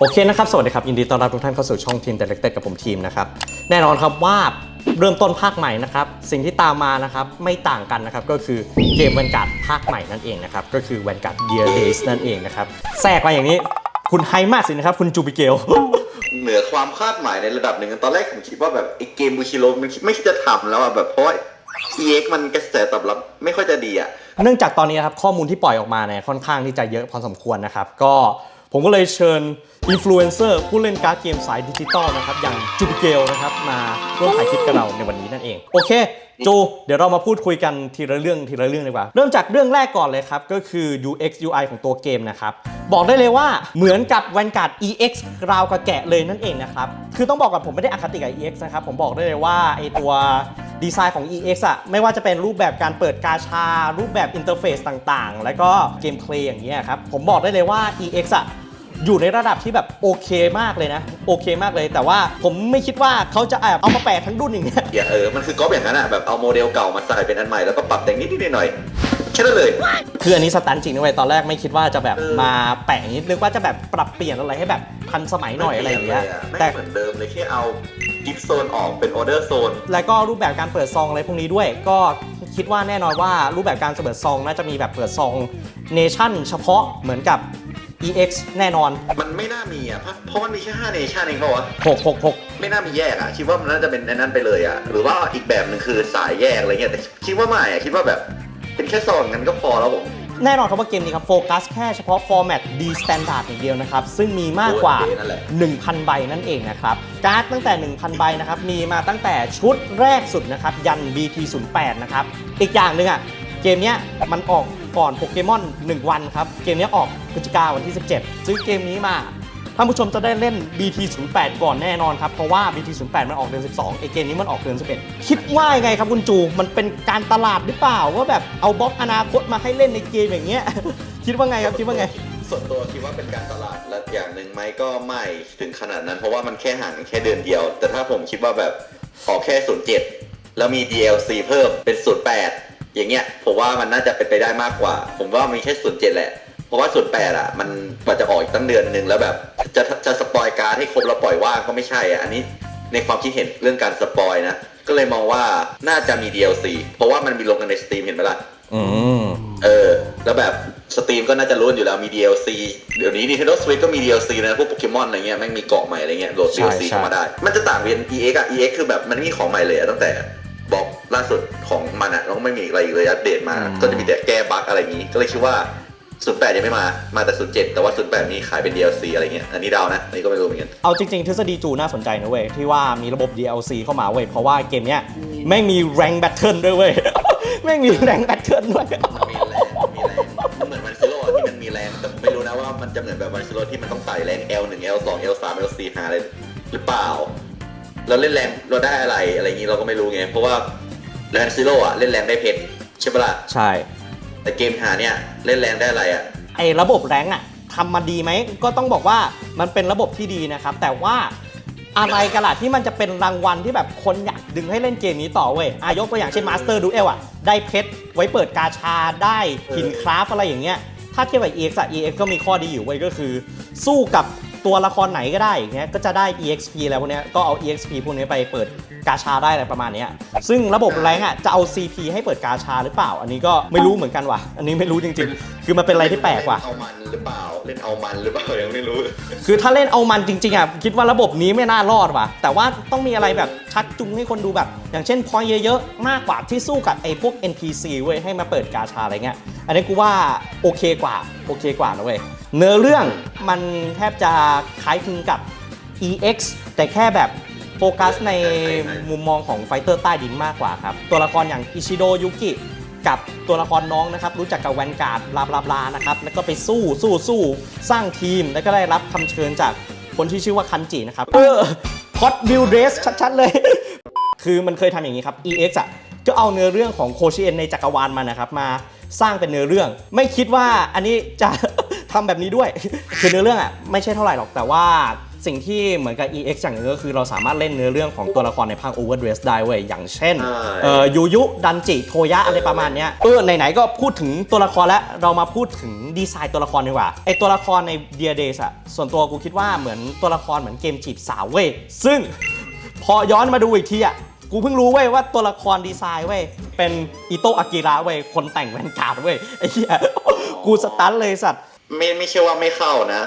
โอเคนะครับ สวัสดีครับ ยินดีต้อนรับทุกท่านเข้าสู่ช่องทีม Directed กับผมทีมนะครับ แน่นอนครับว่าเริ่มต้นภาคใหม่นะครับ สิ่งที่ตามมานะครับ ไม่ต่างกันนะครับ ก็คือเกม Vanguard ภาคใหม่นั่นเองนะครับ ก็คือ Vanguard Year Days นั่นเองนะครับแทรกมาอย่างนี้คุณไฮมากสินะครับ คุณจูบิเกล เหนือความคาดหมายในระดับหนึ่งตอนแรกผมคิดว่าแบบไอ้เกมบูชิโร่มันไม่คิดจะทำแล้วอะแบบเพราะว่า EX มันกระแสตอบรับไม่ค่อยจะดีอะเนื่องจากตอนนี้นะครับข้อมูลที่ปล่อยออกมาเนี่ยค่อนข้างที่จะเยอะพอสมควรนะครับ ก็ผมก็เลยเชิญ อินฟลูเอนเซอร์ผู้เล่นการ์ดเกมสายดิจิตอลนะครับ อย่างจูบิเกลนะครับ มาร่วมถ่ายคลิปกับเราในวันนี้นั่นเอง โอเค จู เดี๋ยวเรามาพูดคุยกันทีละเรื่องทีละเรื่องดีกว่า เริ่มจากเรื่องแรกก่อนเลยครับ ก็คือ UX UI ของตัวเกมนะครับ บอกได้เลยว่าเหมือนกับ Vanguard EX ราวกับแกะเลยนั่นเองนะครับ คือต้องบอกกับผมไม่ได้อคติกับ EX นะครับ ผมบอกได้เลยว่าไอตัวดีไซน์ของ EX อะไม่ว่าจะเป็นรูปแบบการเปิดกาชา รูปแบบอินเทอร์เฟซต่างๆ แล้วก็เกมเพลย์อย่างเงี้ยครับ ผมบอกได้เลยว่า EX อะ อยู่ในระดับที่แบบโอเคมากเลยนะ โอเคมากเลย แต่ว่าผมไม่คิดว่าเขาจะแอบเอามาแปะทั้งดุนอย่างเงี้ยอย่าเออ มันคือก๊อปอย่างนั้นอะแบบเอาโมเดลเก่ามาใส่เป็นอันใหม่แล้วก็ปรับแต่งนิดๆหน่อยๆแค่นั้นเลย คืออันนี้สตันจริงนะเว้ยตอนแรกไม่คิดว่าจะแบบเออ มาแปะอย่างนี้นึกว่าจะแบบปรับเปลี่ยนอะไรให้แบบทันสมัยหน่อยอะไรอย่างเงี้ยไม่แต่เหมือนเดิมเลยแค่เอากิฟโซนออกเป็นออเดอร์โซน แล้วก็รูปแบบการเปิดซองอะไรพวกนี้ด้วย ก็คิดว่าแน่นอนว่ารูปแบบการเปิดซองน่าจะมีแบบเปิดซองเนชั่นเฉพาะเหมือนกับ EX แน่นอน มันไม่น่ามีอะเพราะเพราะมันมีแค่5เนชั่นเองเปล่าวะ666 ไม่น่ามีแยกอะ คิดว่ามันน่าจะเป็นในนั้นไปเลยอะ หรือว่าอีกแบบหนึ่งคือสายแยกอะไรเงี้ย แต่คิดว่าไม่อะ คิดว่าแบบเป็นแค่ซองกันก็พอแล้วผม แน่นอนครับว่าเกมนี้ครับโฟกัสแค่เฉพาะ Format D Standard อย่างเดียวนะครับ ซึ่งมีมากกว่า โอ้ยนั่นแหละ 1,000 ใบนั่นเองนะครับ การ์ดตั้งแต่ 1,000 ใบนะครับ มีมาตั้งแต่ชุดแรกสุดนะครับ ยัน BT08 นะครับ อีกอย่างหนึ่งอะ เกมเนี้ยมันออก ก่อนโปเกมอน 1 วันครับ เกมนี้ออกพฤศจิกาวันที่ 17 ซื้อเกมนี้มาท่านผู้ชมจะได้เล่น BT08 ก่อนแน่นอนครับ เพราะว่า BT08 มันออกเดือน 12ไอเกมนี้มันออกเดือน 11 คิดว่ายังไงครับคุณจู มันเป็นการตลาดหรือเปล่า ว่าแบบเอาบล็อกอนาคตมาให้เล่นในเกมอย่างเงี้ย คิดว่าไงครับ คิดว่าไง ส่วนตัวคิดว่าเป็นการตลาดและอย่างหนึ่งไหมก็ไม่ถึงขนาดนั้น เพราะว่ามันแค่ห่างแค่เดือนเดียว แต่ถ้าผมคิดว่าแบบออกแค่07แล้วมี DLC เพิ่มเป็น08 อย่างเงี้ยผมว่ามันน่าจะเป็นไปได้มากกว่า ผมว่ามีแค่07แหละ เพราะว่า08อะ มันกว่าจะออกอีกตั้งเดือนหนึ่งแล้วแบบ จะจะสปอยการ์ดให้ครบแล้วปล่อยว่างก็ไม่ใช่อะอันนี้ในความคิดเห็นเรื่องการสปอยนะ ก็เลยมองว่าน่าจะมี DLC เพราะว่ามันมีลงกันในสตรีมเห็นไหมล่ะอืมเออ แล้วแบบสตรีมก็น่าจะรู้อยู่แล้วมี DLC เดี๋ยวนี้ Nintendo Switch ก็มี DLC นะพวกโปเกมอนอะไรเงี้ยแม่งมีเกาะใหม่อะไรเงี้ยโหลดใช่ DLC ใช่เข้ามาได้ มันจะต่างเรียน EX อะ EX คือแบบมันไม่มีของใหม่เลยอะตั้งแต่ บอกล่าสุดของมันอะแล้วก็ไม่มีอะไรอีกเลยอัปเดตมาก็จะมีแต่แก้บั๊กอะไรอย่างงี้ ก็เลยคิดว่า 08 ยังไม่มา มาแต่ 07 แต่ว่า 08 มีขายเป็น DLC อะไรเงี้ย อันนี้เดานะ อันนี้ก็ไม่รู้เหมือนกัน เอาจริง ๆ ทฤษฎีจูน่าสนใจนะเว้ย ที่ว่ามีระบบ DLC เข้ามาเว้ย เพราะว่าเกมเนี้ยแม่งมี rank battle ด้วยเว้ย แม่งมี rank battle ด้วย มันมีแรงมันมีแรงมันเหมือนวันซิโร่ที่มันมีแรง แต่ผมไม่รู้นะว่ามันจะเหมือนแบบวันซิโร่ที่มันต้องไต่แรง L1 L2 L3 L4 หาอะไรหรือเปล่า เราเล่นแรงเราได้อะไรอะไรอย่างนี้เราก็ไม่รู้ไง เพราะว่าแรงซิโร่อะเล่นแรงได้เพชรใช่ปะล่ะใช่ แต่เกมหาเนี่ยเล่นแรงได้อะไรอะไอ้ระบบแรงค์อะทำมาดีไหมก็ต้องบอกว่ามันเป็นระบบที่ดีนะครับ แต่ว่าอะไรกันล่ะที่มันจะเป็นรางวัลที่แบบคนอยากดึงให้เล่นเกมนี้ต่อเว้ยอายกตัวอย่างเช่น Master Duel อะได้เพชรไว้เปิดกาชาได้หินคราฟอะไรอย่างเงี้ย ถ้าเทียบกับ EX อะ EX ก็มีข้อดีอยู่เว้ยก็คือ สู้กับ ตัวละครไหนก็ได้อย่างเงี้ยก็จะได้ EXP แล้วพวกเนี้ยก็เอา EXP พวกนี้ไปเปิดกาชาได้อะไรประมาณเนี้ยซึ่งระบบแรงค์อะจะเอา CP ให้เปิดกาชาหรือเปล่า อันนี้ก็ไม่รู้เหมือนกันว่ะ อันนี้ไม่รู้จริง ๆ คือมันเป็นอะไรที่แปลกว่ะเล่นเอามันหรือเปล่าเล่นเอามันหรือเปล่ายังไม่รู้ คือถ้าเล่นเอามันจริงๆอะคิดว่าระบบนี้ไม่น่ารอดว่ะ แต่ว่าต้องมีอะไรแบบชักจูงให้คนดูแบบ อย่างเช่นพอยเยอะๆมากกว่าที่สู้กับไอ้พวก NPC เว้ยให้มาเปิดกาชาอะไรเงี้ยอันนี้กูว่าโอเคกว่าโอเคกว่านะเว้ย เนื้อเรื่องมันแทบจะคล้ายคลึงกับ EX แต่แค่แบบโฟกัสในมุมมองของไฟเตอร์ใต้ดินมากกว่าครับ ตัวละครอย่างอิชิโดยุกิกับตัวละครน้องนะครับ รู้จักกับแวนการ์ดลาบลาบลานะครับ แล้วก็ไปสู้สู้สู้สร้างทีม แล้วก็ได้รับคำเชิญจากคนที่ชื่อว่าคันจินะครับ เออพอดบิลเดสชัดๆเลย คือมันเคยทำอย่างนี้ครับ EX อะก็เอาเนื้อเรื่องของโคชิเอ็นในจักรวาลมานะครับมาสร้างเป็นเนื้อเรื่อง ไม่คิดว่าอันนี้จะ ทำแบบนี้ด้วย คือเนื้อเรื่องอะไม่ใช่เท่าไหร่หรอกแต่ว่าสิ่งที่เหมือนกับ EX อย่างหนึงก็คือเราสามารถเล่นเนื้อเรื่องของตัวละครในภาค Overdress ได้เว้ยอย่างเช่นใช่เอ่อยูยุ ดันจิ โทยะ อะไรประมาณเนี้ยเออไหน ๆ ก็พูดถึงตัวละครแล้ว เรามาพูดถึงดีไซน์ตัวละครดีกว่าไอตัวละครใน Dear Days อะส่วนตัวกูคิดว่าเหมือนตัวละครเหมือนเกมจีบสาวเว้ยซึ่งพอย้อนมาดูอีกทีอะกูเพิ่งรู้เว้ยว่าตัวละครดีไซน์เว้ยเป็นอิโตะอากิระเว้ยคนแต่งแวนการ์ดเว้ยไอ้เหี้ยกูสตันเลยสัตว์ ไม่ไม่ใช่ว่าไม่เข้านะ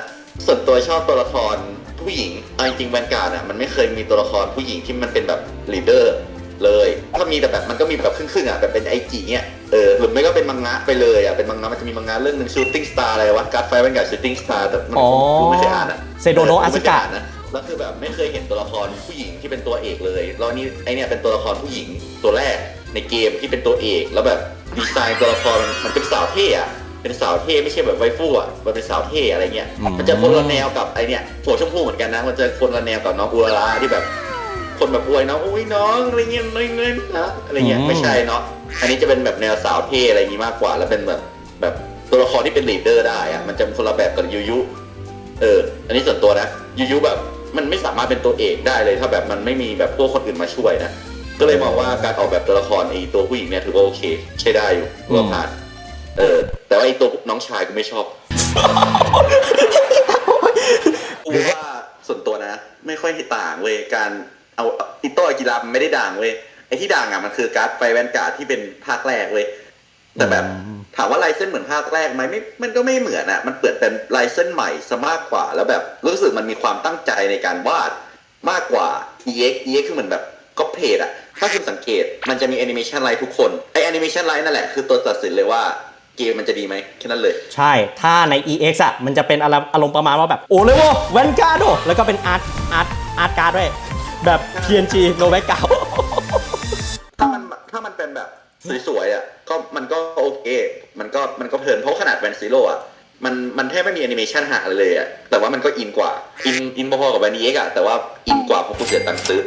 ส่วนตัวชอบตัวละครผู้หญิงเอาจริงๆแวนการ์ดอะมันไม่เคยมีตัวละครผู้หญิงที่มันเป็นแบบลีดเดอร์เลย ถ้ามีแต่แบบมันก็มีแบบครึ่งๆอะแบบเป็นไอจีเนี่ยเออหรือไม่ก็เป็นมังงะไปเลยอะเป็นมังงะมันจะมีมังงะเรื่องหนึ่ง shooting star อะไรวะการ์ดไฟแวนการ์ด shooting star แต่มันอ๋อผมไม่เคยอ่านอะเซโดโนะอาซึกะผมไม่เคยนนะแล้วคือแบบไม่เคยเห็นตัวละครผู้หญิงที่เป็นตัวเอกเลยแล้วนี่ไอเนี่ยเป็นตัวละครผู้หญิงตัวแรกในเกมที่เป็นตัวเอกแล้วแบบดีไซน์ตัวละครมันมันเป็นสาวเท่อะ เป็นสาวเท่ไม่ใช่แบบไวฟูอะมันเป็นสาวเท่อะไรเงี้ย อืม มันจะคนละแนวกับไอเนี่ยหัวชมพูเหมือนกันนะ มันจะคนละแนวกับน้องอุราระที่แบบ คนแบบอวยน้องอุ้ยน้องอะไรเงี้ยน้อยเงินนะอะไรเงี้ยไม่ใช่เนาะอันนี้จะเป็นแบบแนวสาวเท่อะไรอย่างงี้มากกว่า แล้วเป็นแบบแบบตัวละครที่เป็นลีดเดอร์ได้อะมันจะเป็นคนละแบบกับยูยุ เออ อันนี้ส่วนตัวนะยูยูแบบมันไม่สามารถเป็นตัวเอกได้เลยถ้าแบบมันไม่มีแบบพวกคนอื่นมาช่วยนะ ก็เลยมองว่าการออกแบบตัวละครไอ้ตัวผู้หญิงเนี่ยถือว่าโอเค ใช้ได้อยู่ถือว่าผ่าน เออ แต่ว่าไอ้ตัวน้องชายกูไม่ชอบกูว่าส่วนตัวนะ ไม่ค่อยต่างเว้ยการเอาอิโต้อากิระมันไม่ได้ด่างเว้ยไอ้ที่ด่างอะมันคือการ์ดไฟแวนการ์ดที่เป็นภาคแรกเว้ยแต่แบบอืมถามว่าลายเส้นเหมือนภาคแรกไหมไม่ มันก็ไม่เหมือนอะมันเปิดเป็นลายเส้นใหม่ซะมากกว่า แล้วแบบรู้สึกมันมีความตั้งใจในการวาดมากกว่า EX EX คือเหมือนแบบก็เพจอะถ้าคุณสังเกตมันจะมีแอนิเมชันไลท์ทุกคน ไอแอนิเมชันไลท์นั่นแหละคือตัวตัดสินเลยว่า เกมมันจะดีไหมแค่นั้นเลย ใช่ ถ้าใน EX อะ มันจะเป็นอารมณ์อารมณ์ประมาณว่าแบบ โอเลโวแวนการ์ดแล้วก็เป็นอาร์ตอาร์ตอาร์ตการ์ดด้วย แบบ PNG โนแบ็กเก่าถ้ามันถ้ามันเป็นแบบสวยๆอะก็มันก็โอเค มันก็มันก็เพลินเพราะขนาดแวนซิโร่อะมันมันแทบไม่มีแอนิเมชันหาเลยเลยอะแต่ว่ามันก็อินกว่า อินอินพอๆกับแวนเอ็กอะแต่ว่าอินกว่าเพราะกูเสียตังค์ซื้อ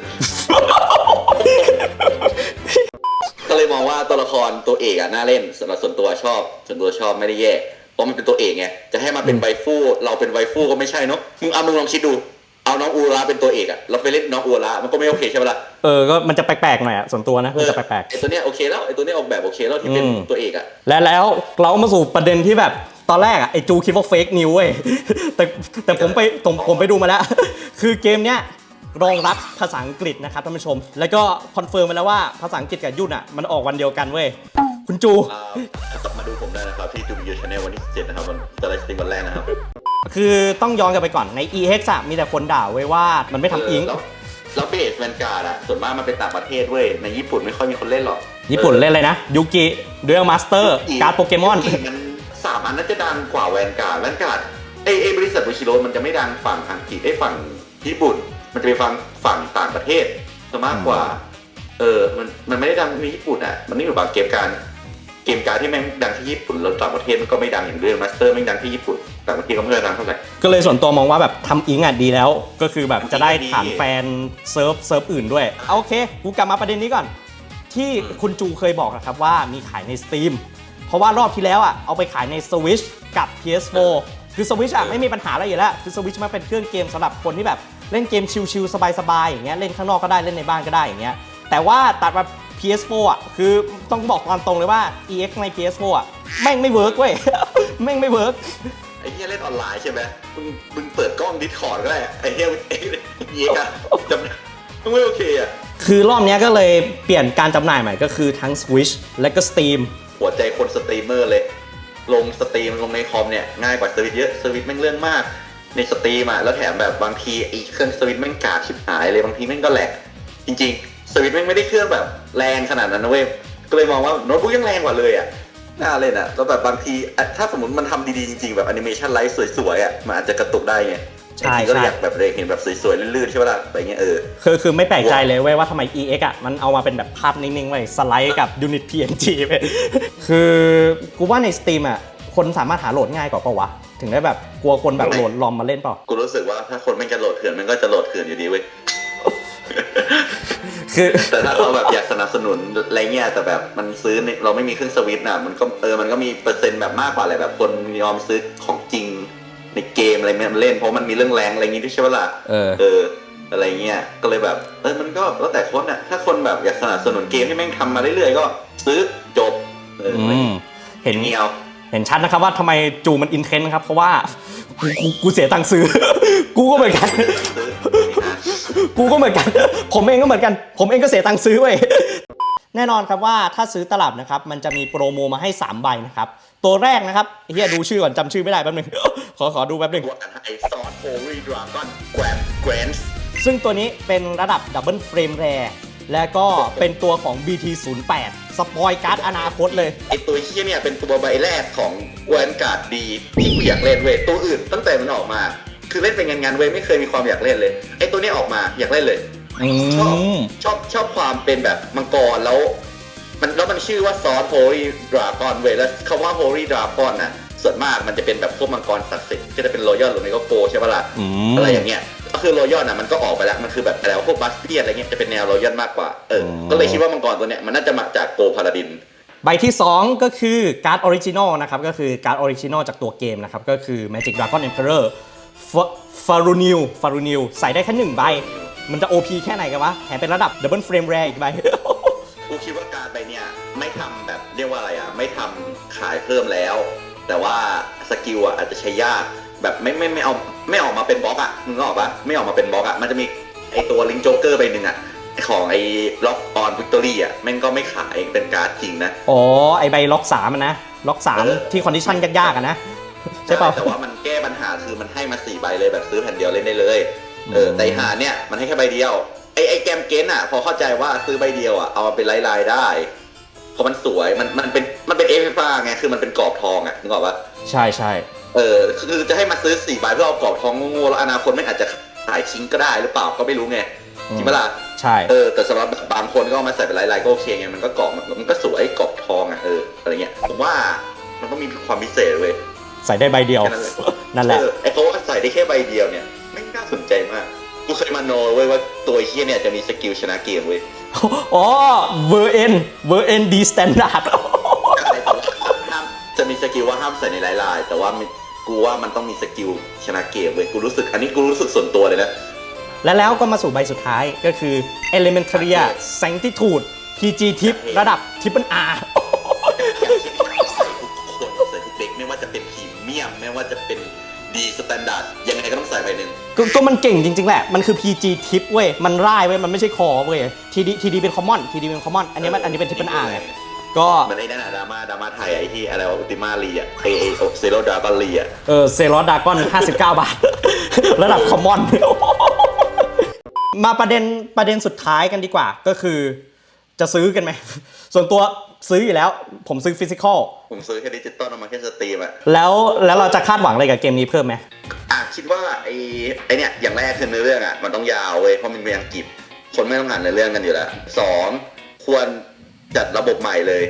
ก็เลยมองว่าตัวละครตัวเอกอะน่าเล่นสำหรับส่วนตัวชอบ ส่วนตัวชอบไม่ได้แย่เพราะมันเป็นตัวเอกไงจะให้มาเป็นไวฟูเราเป็นไวฟูก็ไม่ใช่เนาะมึงเอามึงลองคิดดูเอาน้องอูราเป็นตัวเอกอะเราไปเล่นน้องอูรามันก็ไม่โอเคใช่ไหมล่ะเออก็มันจะแปลกๆหน่อยอะส่วนตัวนะมันจะแปลกไอตัวเนี้ยโอเคแล้วไอตัวเนี้ยออกแบบโอเคแล้วที่เป็นอืมตัวเอกอะๆและแล้วเรามาสู่ประเด็นที่แบบตอนแรกอะไอจูคิดว่าเฟกนิวเว้ยแต่แต่ผมไปผมผมไปดูมาแล้ว คือเกมเนี้ย รองรับภาษาอังกฤษนะครับท่านผู้ชม แล้วก็คอนเฟิร์มมาแล้วว่าภาษาอังกฤษกับยุ่นอะมันออกวันเดียวกันเว้ยคุณจู อ่ากลับมาดูผมได้นะครับที่ดูวิวชาแนลวันที่17นะครับวันจะไลฟ์สตรีมวันแรกนะครับคือต้องย้อนกลับไปก่อนใน EX อะมีแต่คนด่าเว้ยว่ามันไม่ทำอิงแล้วแล้วเบสแวนการ์ดอะส่วนมากมันเป็นต่างประเทศเว้ยในญี่ปุ่นไม่ค่อยมีคนเล่นหรอกญี่ปุ่นเล่นเลยนะยูกิเดือมาสเตอร์การ์ดโปเกมอนยูกิมันสามอันน่าจะดังกว่าแวนการ์ดแวนการ์ดไอไอบริษัทบูชิโรมันจะไม่ดังฝั่งอังกฤษไอฝั่งญี่ปุ่น มันจะไปฝั่งฝั่งต่างประเทศซะมากกว่า เออ มันมันไม่ได้ดังในญี่ปุ่นอะมันนี่อยู่บางเกมการ เกมการ์ดที่แม่งดังที่ญี่ปุ่นแล้วต่างประเทศมันก็ไม่ดังอย่างเรื่องมาสเตอร์แม่งดังที่ญี่ปุ่นต่างประเทศก็ไม่ค่อยดังเท่าไหร่ก็เลยส่วนตัวมองว่าแบบทำอิงอะดีแล้ว ก็คือแบบจะได้ฐานดีแฟนเซิร์ฟเซิร์ฟอื่นด้วยเอาโอเคกูกลับมาประเด็นนี้ก่อน ที่อืมคุณจูเคยบอกนะครับว่ามีขายใน Steam เพราะว่ารอบที่แล้วอะเอาไปขายใน Switch กับ PS4 คือ Switch อะไม่มีปัญหาอะไรอยู่แล้วคือ Switch มันเป็นเครื่องเกมสำหรับคนที่แบบ เล่นเกมชิลๆสบายๆอย่างเงี้ยเล่นข้างนอกก็ได้เล่นในบ้านก็ได้อย่างเงี้ยแต่ว่าตัดมา PS4 อะคือต้องบอกตามตรงเลยว่า EX ใน PS4 อะแม่งไม่เวิร์กเว้ยแม่งไม่เวิร์กไอ้เหี้ยเล่นออนไลน์ใช่ไหมมึงมึงเปิดกล้องดิสคอร์ดก็ได้ไอ้เหี้ยไอ้เหี้ยอะจำมึงไม่โอเคอะคือรอบเนี้ยก็เลยเปลี่ยนการจำหน่ายใหม่ก็คือทั้ง Switch และก็ Steam หัวใจคนสตรีมเมอร์เลย ลงสตรีมลงในคอมเนี่ยง่ายกว่าสวิตช์เยอะสวิตช์แม่งเรื่องมาก ในสตรีมอะแล้วแถมแบบบางทีไอ้เครื่องสวิตช์แม่งกากชิบหายเลยบางทีแม่งก็แหลกจริง ๆ สวิตช์แม่งไม่ได้เครื่องแบบแรงขนาดนั้นนะเว้ยก็เลยมองว่าโน้ตบุ๊กยังแรงกว่าเลยอะน่าเล่นอะแล้วแบบบางทีอะถ้าสมมติมันทำดีๆจริงๆแบบแอนิเมชันไลฟ์สวยๆอะมันอาจจะกระตุกได้ไงใช่บางทีก็ใช่อยากแบบเลยเห็นแบบสวยๆลื่นๆใช่ปะล่ะอะไรเงี้ยเออคือคือไม่แปลกใจเลยเว้ยว่าทำไม EX อะมันเอามาเป็นแบบภาพนิ่งๆไว้ยสไลด์กับ Unit PNG ไปคือกูว่าใน Steam อะคนสามารถหาโหลดง่ายกว่าเปล่าวะ ถึงได้แบบกลัวคนแบบโหลดลอมมาเล่นเปล่า กูรู้สึกว่าถ้าคนไม่งจะโหลดเถื่อนมันก็จะโหลดเถื่อนอยู่ดีเว้ย คือแต่ถ้าเราแบบอยากสนับสนุนอะไรเงี้ยแต่แบบมันซื้อในเราไม่มีเครื่องสวิตช์น่ะมันก็เออมันก็มีเปอร์เซ็นต์แบบมากกว่าแหละแบบคนยอมซื้อของจริงในเกมอะไรมันเล่นเพราะมันมีเรื่องแรงอะไรอย่างงี้ด้วยใช่ปะล่ะเออ เออ อะไรเงี้ยก็เลยแบบเออมันก็แล้วแต่คนอะถ้าคนแบบอยากสนับสนุนเกมที่แม่งทำมาเรื่อยๆก็ ซื้อจบเอออืมเห็น เงี้ยเอา เห็นชัดนะครับว่าทำไมจูมันอินเทนส์ครับ เพราะว่ากูกูกูเสียตังค์ซื้อ กูก็เหมือนกันซื้อนี่นะกูก็เหมือนกัน ผมเองก็เหมือนกัน ผมเองก็เสียตังค์ซื้อเว้ยแน่นอนครับว่าถ้าซื้อตลับนะครับ มันจะมีโปรโมมาให้ 3 ใบนะครับ ตัวแรกนะครับเฮียดูชื่อก่อนจำชื่อไม่ได้แป๊บนึง ขอขอดูแป๊บนึงตัวอันไอซอนโฮรีดราก้อนแกรนแกรนส์ซึ่งตัวนี้เป็นระดับดับเบิลเฟรมแร และก็เป็นตัวของ BT08 สปอยการ์ดอนาคตเลย ไอตัวเฮียเนี่ยเป็นตัวใบแรกของแวนการ์ดดีที่กูอยากเล่นเว้ยตัวอื่นตั้งแต่มันออกมา คือเล่นเป็นงานๆเว้ยไม่เคยมีความอยากเล่นเลย ไอตัวเนี้ยออกมาอยากเล่นเลย อืมชอบชอบความเป็นแบบมังกรแล้ว มันแล้วมันชื่อว่าซอสโฮลี่ดราก้อนเว้ยแล้วคำว่าโฮลี่ดราก้อนน่ะส่วนมากมันจะเป็นแบบพวกมังกรศักดิ์สิทธิ์ก็จะเป็นรอยัลหรือไม่ก็โกใช่ปะล่ะอืม อะไรอย่างเงี้ยก็ คือรอยัลน่ะมันก็ออกไปแล้วมันคือแบบอะไรวะพวกบัสเตียนอะไรเงี้ยจะเป็นแนวรอยัลมากกว่าเอออมก็เลยคิดว่ามังกรตัวเนี้ยมันน่าจะมาจากโกพาราดิน ใบที่ 2 ก็คือการ์ดออริจินอลนะครับก็คือการ์ดออริจินอลจากตัวเกมนะครับก็คือ Magic Dragon Emperor f a r u n i l f a r u n i l ใส่ได้แค่หนึ่งใบ มันจะ OP แค่ไหนกันวะแถมเป็นระดับ Double Frame Rare อีกใบกูคิดว่าการไปเนี่ยไม่ทำแบบเรียกว่าอะไรอะ ไม่ทำขายเพิ่มแล้ว แต่ว่าสกิลอะอาจจะใช้ยาก แบบไม่ไม่ไม่เอาไม่ออกมาเป็นบล็อกอะมึงก็ออกปะไม่ออกมาเป็นบล็อกอะมันจะมีไอตัวลิงโจ๊กเกอร์ใบหนึ่งอะของไอ้ล็อกออนวิกตอรี่อะแม่งก็ไม่ขายเป็นการ์ดจริงนะ อ๋อ ไอใบล็อก3อะนะ ล็อกเออ3ที่คอนดิชันยากๆอะนะ ใช่เปล่าแต่ว่ามันแก้ปัญหาคือมันให้มาสี่ใบเลยแบบซื้อแผ่นเดียวเล่นได้เลย เอออืมแต่ไอ้หาเนี่ยมันให้แค่ใบเดียว ไอ้ไอ้แกมเกนอะ พอเข้าใจว่าซื้อใบเดียวอะเอามาเป็นลายลายๆได้เพราะมันสวยมันมันเป็นมันเป็นเอฟฟ้าไงคือมันเป็นกรอบทองอะนึกออกปะใช่ใช่ เออคือจะให้มาซื้อสี่ใบเพื่อเอากรอบทองโง่ๆแล้วอนาคตไม่อาจจะขายทิ้งก็ได้หรือเปล่าก็ไม่รู้ไงจริงปะล่ะใช่เออแต่สำหรับบางคนก็เอามาใส่เป็นลายลายๆก็โอเคไงมันก็กรอบมันก็สวยกรอบทองอะเอออะไรเงี้ยผมว่ามันก็มีความพิเศษเว้ยใส่ได้ใบเดียวแค่นั้นเลยนั่นแหละเออไอ้เพราะว่าใส่ได้แค่ใบเดียวเนี่ยไม่งน่าสนใจมากกูเคยมาโนเว้ยว่าตัวเฮียเนี่ยจะมีสกิลชนะเกมเว้ยอ๋อเวอร์เอ็นเวอร์เอ็นดีสแตนดาร์ดอะไรแต่ว่าห้ามจะมีสกิลว่าห้ามใส่ในลายลายๆแต่ว่ามัน กูว่ามันต้องมีสกิลชนะเกมเว้ยกูรู้สึกอันนี้กูรู้สึกส่วนตัวเลยนะ และแล้วก็มาสู่ใบสุดท้ายก็คือ Elementaria Sanctitude PG Tip ระดับ Triple R อย่างที่ใส่ทุกคนใส่ทุกเด็กไม่ว่าจะเป็นพรีเมียมไม่ว่าจะเป็นดีสแตนดาร์ดยังไงก็ต้องใส่ใบหนึ่งก็ก็มันเก่งจริง ๆ แหละ มันคือ PG Tip เว้ย มันร่ายเว้ย มันไม่ใช่คอเว้ย TD TD เป็น Common TD เป็น Common อันนี้มันอันนี้เป็น Triple R ไง ก็มันไอ้นั่นอะดราม่าดราม่าไทยไอ้ที่อะไรวะอุติมาลีอะเอเอเซโรดราก้อนลีอะเออเซรอสดากอน 59 บาท ระดับ Common มาประเด็นประเด็นสุดท้ายกันดีกว่า ก็คือจะซื้อกันไหม ส่วนตัวซื้ออยู่แล้ว ผมซื้อฟิสิกอลผมซื้อแค่ดิจิตอลเอามาแค่สตรีมอะ แล้วแล้วเราจะคาดหวังอะไรกับเกมนี้เพิ่มไหม อะคิดว่าไอ้ไอ้เนี่ยอย่างแรกคือเนื้อเรื่องอะมันต้องยาวเว้ยเพราะมันเป็นอังกฤษคนไม่ต้องอ่านเนื้อเรื่องกันอยู่แล้วสองควร จัดระบบใหม่เลย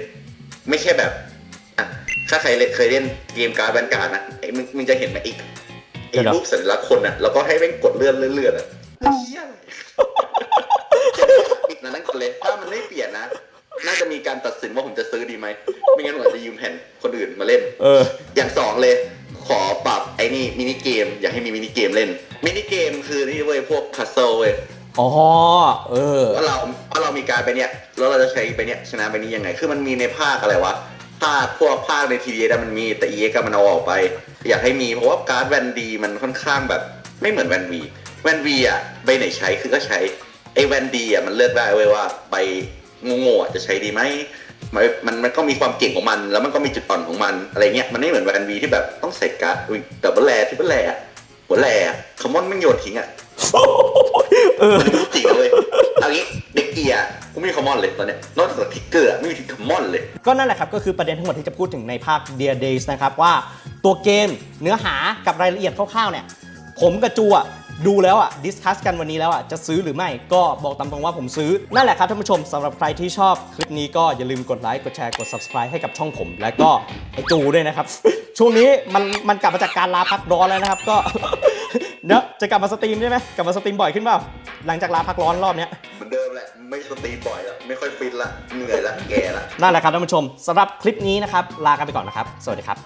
ไม่ใช่แบบอะถ้าใครเล่นเคยเล่นเกมการ์ดแวนการ์ดนะไอ้มึงมึงจะเห็นไหมอีกไอ้รูปสัญลักษณ์คนอะ แล้วก็ให้แม่งกดเลื่อนเลื่อนเลื่อนอะเหี้ยอะไรอีกนะนั่นคนเลย ถ้ามันไม่เปลี่ยนนะ น่าจะมีการตัดสินว่าผมจะซื้อดีไหม ไม่งั้นผมอาจจะยืมแผ่นคนอื่นมาเล่น เออ อย่างสองเลย ขอปรับไอ้นี่มินิเกม อยากให้มีมินิเกมเล่น มินิเกมคือนี่เว้ยพวกพัซเซิลเว้ย อ๋อเออ ว่าเราว่าเรามีการไปเนี่ยแล้วเราจะใช้ไปเนี่ยชนะไปนี้ยังไง คือมันมีในภาคอะไรวะภาคพวกภาคในทีดีมันมีแต่ EX ก็มันเอาออกไป อยากให้มีเพราะว่าการ์ดแวนดีมันค่อนข้างแบบ ไม่เหมือนแวนวีแวนวีอะใบไหนใช้คือก็ใช้ไอ้แวนดีอะมันเลือกได้เว้ยว่าใบโง่ๆอะจะใช้ดีไหมมันมันมันก็มีความเก่งของมัน แล้วมันก็มีจุดอ่อนของมันอะไรเงี้ยมันไม่เหมือนแวนวีที่แบบต้องใส่การ์ดดับเบิลแลที่เบิลแลหัวแลคอมมอนไม่โยนทิ้งอะ เออจริงเลยเอางี้เด็กเกียร์กูไม่มีคอมมอนเลยตอนเนี้ยนอกจากทิกเกอร์ไม่มีทิกคอมมอนเลย ก็นั่นแหละครับ ก็คือประเด็นทั้งหมดที่จะพูดถึงในภาค Dear Days นะครับ ว่าตัวเกมเนื้อหากับรายละเอียดคร่าวๆเนี่ย ผมกับจูอะดูแล้วอะดิสคัสกันวันนี้แล้วอะจะซื้อหรือไม่ก็บอกตามตรงว่าผมซื้อ นั่นแหละครับท่านผู้ชมสำหรับใครที่ชอบคลิปนี้ก็อย่าลืมกดไลค์กดแชร์กด subscribe ให้กับช่องผม และก็ไอจูด้วยนะครับ ช่วงนี้มันมันกลับมาจากการลาพักร้อนแล้วนะครับก็ เดี๋ยวจะกลับมาสตรีมใช่ไหมกลับมาสตรีมบ่อยขึ้นเปล่าหลังจากลาพักร้อนรอบเนี้ย เหมือนเดิมแหละไม่สตรีมบ่อยละไม่ค่อยฟิตละเหนื่อยละแก่ละ นั่นแหละครับท่านผู้ชมสำหรับคลิปนี้นะครับลากันไปก่อนนะครับ สวัสดีครับ